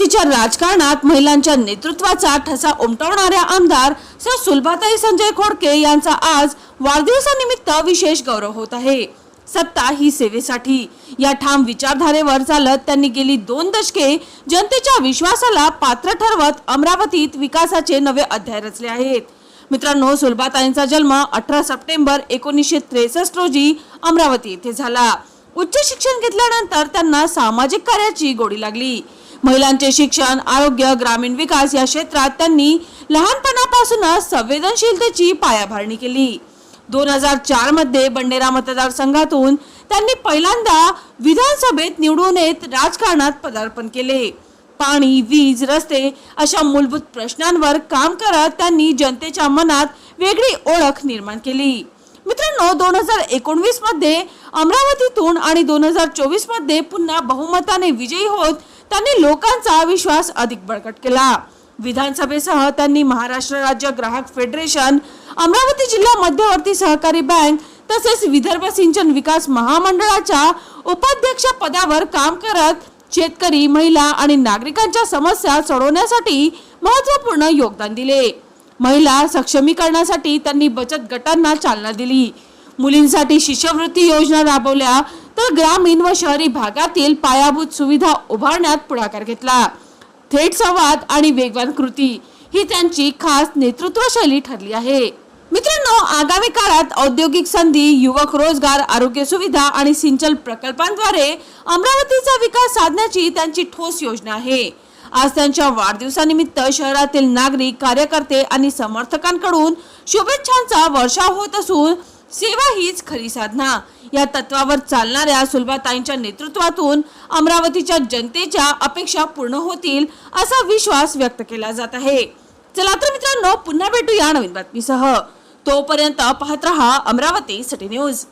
अमरावतीच्या राजकारणात महिलांच्या नेतृत्वाचा ठसा उमटवणाऱ्या आमदार सर सुलभाताई संजय खोडके यांचा आज वाढदिवसानिमित्त विशेष गौरव होत आहे. सत्ता ही सेवेसाठी. या ठाम विचारधारेवर चालत त्यांनी गेली दोन दशके जनतेच्या विश्वासाला पात्र ठरवत अमरावतीत विकासाचे नवे अध्याय रचले आहेत. मित्रांनो सुलभाताईंचा जन्म अठरा सप्टेंबर एकोणीसशे त्रेसष्ट रोजी अमरावती येथे झाला. उच्च शिक्षण घेतल्यानंतर त्यांना सामाजिक कार्याची गोडी लागली. महिलांचे शिक्षण आरोग्य ग्रामीण विकास या क्षेत्रात त्यांनी लहानपणापासूनच संवेदनशीलतेची पायाभरणी केली. दोन हजार चारमध्ये बंडेरा मतदारसंघातून त्यांनी पहिल्यांदा विधानसभेत निवडून येत राजकारणात पदार्पण केले. पाणी वीज रस्ते अशा मूलभूत प्रश्नांवर काम करत त्यांनी जनतेच्या मनात वेगळी ओळख निर्माण केली. मित्रांनो दोन हजार एकोणवीसमध्ये अमरावतीतून आणि दोन हजार चोवीसमध्ये पुन्हा बहुमताने विजयी होत त्यांनी लोकांचा विश्वास अधिक बळकट केला. विधानसभेसह त्यांनी महाराष्ट्र राज्य ग्राहक फेडरेशन अमरावती जिल्हा मध्यवर्ती सहकारी बँक तसेच विदर्भ सिंचन विकास महामंडळाच्या उपाध्यक्ष पदावर काम करत शेतकरी महिला आणि नागरिकांच्या समस्या सोडवण्यासाठी महत्त्वपूर्ण योगदान दिले. महिला सक्षमीकरणासाठी त्यांनी बचत गटांना चालना दिली. मुलींसाठी शिष्यवृत्ती योजना राबवल्या. तर ग्रामीण व शहरी भागातील पायाभूत सुविधा उभारण्यात पुढाकार घेतला. थेट संवाद आणि वेगवान कृती ही त्यांची खास नेतृत्व शैली ठरली आहे. मित्रांनो आगामी काळात औद्योगिक संधी युवक रोजगार आरोग्य सुविधा आणि सिंचन प्रकल्पांद्वारे अमरावतीचा विकास साधण्याची त्यांची ठोस योजना आहे. आज त्यांच्या वाढदिवसानिमित्त शहरातील नागरिक कार्यकर्ते आणि समर्थकांकडून शुभेच्छांचा वर्षाव होत असून सेवा हीच खरी साधना. या तत्वावर चालणाऱ्या सुलभाताईंच्या नेतृत्वातून अमरावतीच्या जनतेच्या अपेक्षा पूर्ण होतील असा विश्वास व्यक्त केला जात आहे. चला तर मित्रांनो पुन्हा भेटूया नवीन बातमीसह. तोपर्यंत पाहत रहा अमरावती सिटी न्यूज.